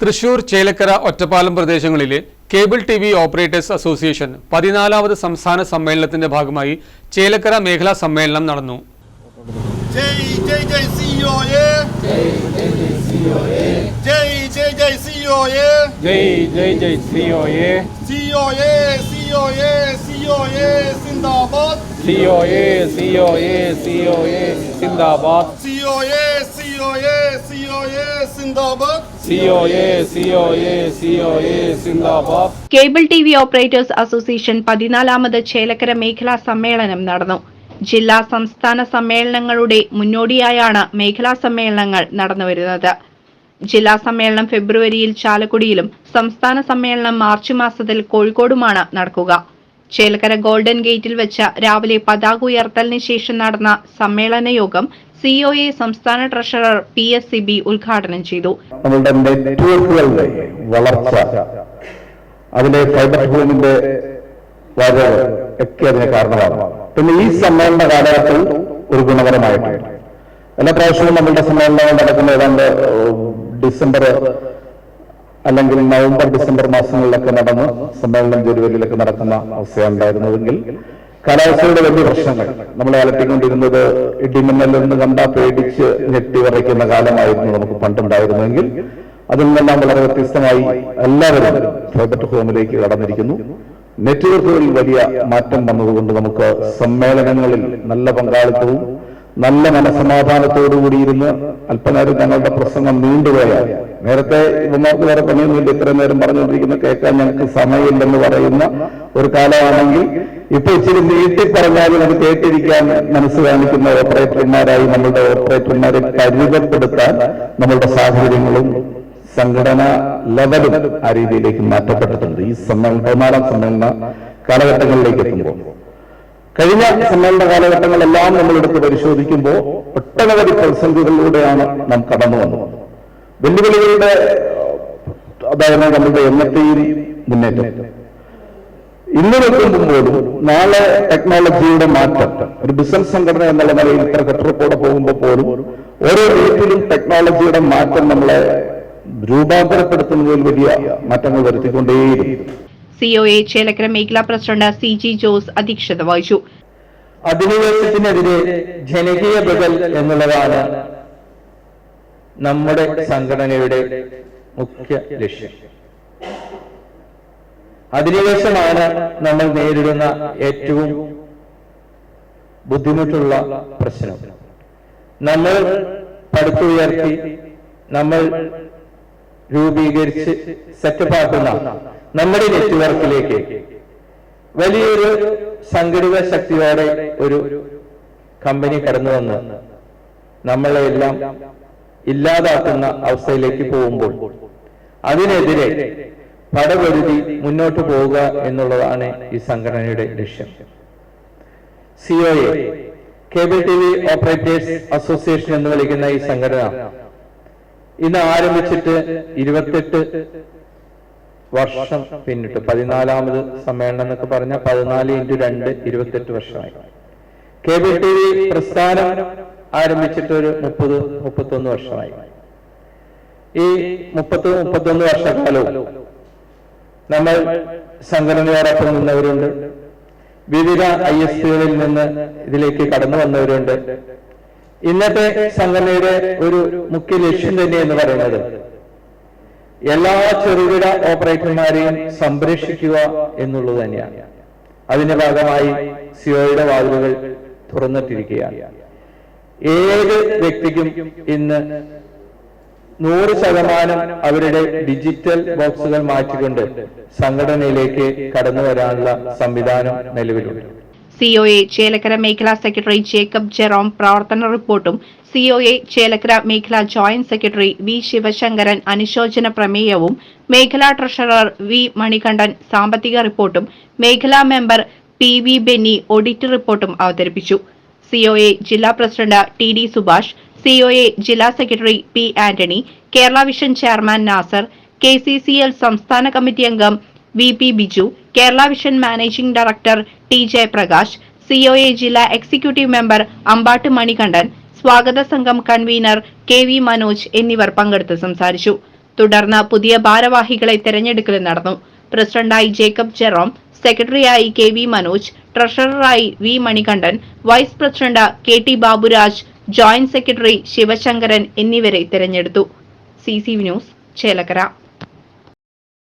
തൃശൂർ ചേലക്കര ഒറ്റപ്പാലം പ്രദേശങ്ങളിലെ cable T V operators association പതിനാലാമത് സംസ്ഥാന സമ്മേളനത്തിന്റെ ഭാഗമായി ചേലക്കര മേഖലാ സമ്മേളനം നടന്നു. ജയ് ജയ് ജയ് സിഒഎ സിഒഎ സിന്ദാബാദ് സിഒഎ സിഒഎ സിഒഎ സിന്ദാബാദ് cable T V operators association പതിനാലാമത് Chelakkara മേഖലാ സമ്മേളനം നടന്നു. ജില്ലാ സംസ്ഥാന സമ്മേളനങ്ങളുടെ മുന്നോടിയായാണ് മേഖലാ സമ്മേളനങ്ങൾ നടന്നുവരുന്നത് ജില്ലാ സമ്മേളനം ഫെബ്രുവരിയിൽ ചാലക്കുടിയിലും സംസ്ഥാന സമ്മേളനം മാർച്ച് മാസത്തിൽ കോഴിക്കോടുമാണ് നടക്കുക. ചേലക്കര ഗോൾഡൻ ഗേറ്റിൽ വെച്ച രാവിലെ പതാക ഉയർത്തലിന് ശേഷം നടന്ന സമ്മേളന യോഗം സിഒഎ സംസ്ഥാന treasurer P S C B ഉദ്ഘാടനം ചെയ്തു. നമ്മുടെ നെറ്റ്വർക്കുകളുടെ വളർച്ച അതിലെ ഫൈബർ ഹോമിന്റെ വരവ് ഒക്കെ അതിന് കാരണമാണ്. പിന്നെ ഈ സമ്മേളന കാലഘട്ടത്തിൽ ഒരു ഗുണകരമായിട്ടുണ്ട് എല്ലാ പ്രാവശ്യവും നമ്മളുടെ സമ്മേളനങ്ങൾ നടക്കുന്ന ഏതാണ്ട് ഡിസംബർ അല്ലെങ്കിൽ നവംബർ ഡിസംബർ മാസങ്ങളിലൊക്കെ നടന്ന് സമ്മേളനം ജനുവരിയിലൊക്കെ നടക്കുന്ന അവസ്ഥയുണ്ടായിരുന്നതെങ്കിൽ കാലാവസ്ഥയുടെ വലിയ പ്രശ്നങ്ങൾ നമ്മൾ അലട്ടിക്കൊണ്ടിരുന്നത് ഇടിമിന്നലെന്ന് കണ്ടാ പേടിച്ച് ഞെട്ടി വരയ്ക്കുന്ന കാലമായിരുന്നു നമുക്ക് പണ്ടുണ്ടായിരുന്നെങ്കിൽ. അതിൽ നിന്നെല്ലാം വളരെ വ്യത്യസ്തമായി എല്ലാവരും ഫൈബർ ഹോമിലേക്ക് കടന്നിരിക്കുന്നു. നെറ്റ്വർക്കുകളിൽ വലിയ മാറ്റം വന്നതുകൊണ്ട് നമുക്ക് സമ്മേളനങ്ങളിൽ നല്ല പങ്കാളിത്തവും നല്ല മനസമാധാനത്തോടു ഇരുന്ന് അല്പനേരം ഞങ്ങളുടെ പ്രസംഗം നീണ്ടുപോയാൽ. നേരത്തെ ഇവന്മാർക്ക് വേറെ പണിയൊന്നുമില്ല ഇത്രയും നേരം പറഞ്ഞുകൊണ്ടിരിക്കുന്ന കേൾക്കാൻ ഞങ്ങൾക്ക് സമയമില്ലെന്ന് പറയുന്ന ഒരു കാലമാണെങ്കിൽ ഇപ്പൊ ഇച്ചിരി നീട്ടി പറഞ്ഞാലും അത് കേട്ടിരിക്കാൻ മനസ്സ് കാണിക്കുന്ന ഓപ്പറേറ്റർമാരായി നമ്മളുടെ ഓപ്പറേറ്റർമാരെ പരിമിതപ്പെടുത്താൻ നമ്മളുടെ സാഹചര്യങ്ങളും സംഘടന ലെവലും ആ രീതിയിലേക്ക് മാറ്റപ്പെട്ടിട്ടുണ്ട്. ഈ സമ്മേളന സമ്മേളന കാലഘട്ടങ്ങളിലേക്ക് എത്തുമ്പോൾ. കഴിഞ്ഞ സമ്മേളന കാലഘട്ടങ്ങളെല്ലാം നമ്മൾ എടുത്ത് പരിശോധിക്കുമ്പോൾ ഒട്ടനവധി പ്രതിസന്ധികളിലൂടെയാണ് നാം കടന്നു വന്നത്. വെല്ലുവിളികളുടെ അതായത് നമ്മളുടെ എണ്ണത്തെയും മുന്നേറ്റം. ഇന്ന് നിൽക്കുമ്പോഴും നാളെ ടെക്നോളജിയുടെ മാറ്റം ഒരു ബിസിനസ് സംഘടന എന്നുള്ള നിലയിൽ ഇത്ര കെട്ടിടപ്പോടെ പോകുമ്പോൾ പോലും ഓരോ രീതിയിലും ടെക്നോളജിയുടെ മാറ്റം നമ്മളെ രൂപാന്തരപ്പെടുത്തുന്നതിൽ വലിയ മാറ്റങ്ങൾ വരുത്തിക്കൊണ്ടേയിരിക്കും എ ചേലക്കര മേഖലാ പ്രസിഡന്റ് സി ജി ജോസ് അധ്യക്ഷത വഹിച്ചു. അധിനിവേശത്തിനെതിരെ ജനകീയ ബദൽ എന്നുള്ളതാണ് നമ്മുടെ സംഘടനയുടെ മുഖ്യ ലക്ഷ്യം. അധിനിവേശമാണ് നമ്മൾ നേരിടുന്ന ഏറ്റവും ബുദ്ധിമുട്ടുള്ള പ്രശ്നം. നമ്മൾ പടുത്തുയർത്തി നമ്മൾ രൂപീകരിച്ച് സെറ്റപ്പാക്കുന്ന നമ്മുടെ നെറ്റ്വർക്കിലേക്ക് വലിയൊരു സംഘടിത ശക്തിയോടെ ഒരു കമ്പനി കടന്നു വന്ന് നമ്മളെല്ലാം ഇല്ലാതാക്കുന്ന അവസ്ഥയിലേക്ക് പോകുമ്പോൾ അതിനെതിരെ പടപൊരുതി മുന്നോട്ട് പോവുക എന്നുള്ളതാണ് ഈ സംഘടനയുടെ ലക്ഷ്യം. COA cable T V operators association എന്ന് വിളിക്കുന്ന ഈ സംഘടന ഇന്ന് ആരംഭിച്ചിട്ട് ഇരുപത്തെട്ട് വർഷം പിന്നിട്ട്. പതിനാലാമത് സമ്മേളനം എന്നൊക്കെ പറഞ്ഞ പതിനാല് ഇന്റു രണ്ട് ഇരുപത്തെട്ട് വർഷമായി. കേബിൾ ടി വി പ്രസ്ഥാനം ആരംഭിച്ചിട്ട് ഒരു മുപ്പത് മുപ്പത്തൊന്ന് വർഷമായി. ഈ മുപ്പത്തി മുപ്പത്തൊന്ന് വർഷക്കാലവും നമ്മൾ സംഘടനയോടൊപ്പം നിന്നവരുണ്ട്. വിവിധ ഐ എസ് സികളിൽ നിന്ന് ഇതിലേക്ക് കടന്നു വന്നവരുണ്ട്. ഇന്നത്തെ സംഘടനയുടെ ഒരു മുഖ്യ ലക്ഷ്യം തന്നെ എന്ന് പറയുന്നത് എല്ലാ ചെറുകിട ഓപ്പറേറ്റർമാരെയും സംരക്ഷിക്കുക എന്നുള്ളത് തന്നെയാണ്. അതിന്റെ ഭാഗമായി സിഒയുടെ വാതിലുകൾ തുറന്നിട്ടിരിക്കുകയാണ്. ഏത് വ്യക്തിക്കും ഇന്ന് നൂറ് ശതമാനം അവരുടെ ഡിജിറ്റൽ ബോക്സുകൾ മാറ്റിക്കൊണ്ട് സംഘടനയിലേക്ക് കടന്നു വരാനുള്ള സംവിധാനം നിലവിലുണ്ട്. സിഒഎ ചേലക്കര മേഖലാ സെക്രട്ടറി ജേക്കബ് ജെറോം പ്രവർത്തന റിപ്പോർട്ടും. സിഒഎ ചേലക്കര മേഖലാ ജോയിന്റ് സെക്രട്ടറി വി ശിവശങ്കരൻ അനുശോചന പ്രമേയവും. മേഖലാ ട്രഷറർ വി മണികണ്ഠൻ സാമ്പത്തിക റിപ്പോർട്ടും. മേഖലാ member P V Benny audit റിപ്പോർട്ടും അവതരിപ്പിച്ചു. സിഒഎ ജില്ലാ president T D Subhash. COA ജില്ലാ secretary P Antony. Kerala Vision chairman Nasar. K C C L സംസ്ഥാന കമ്മിറ്റി അംഗം V P Biju. Kerala Vision managing director T Jayaprakash COA ജില്ലാ executive member Ambat Manikandan സ്വാഗത സംഘം convener K V Manoj എന്നിവർ പങ്കെടുത്ത് സംസാരിച്ചു. തുടർന്ന് പുതിയ ഭാരവാഹികളെ തെരഞ്ഞെടുക്കൽ നടന്നു. പ്രസിഡന്റായി ജേക്കബ് ജെറോം സെക്രട്ടറിയായി K V Manoj ട്രഷററായി V Manikandan vice president K T Baburaj joint secretary Sivasankaran എന്നിവരെ തെരഞ്ഞെടുത്തു. C C news Chelakkara.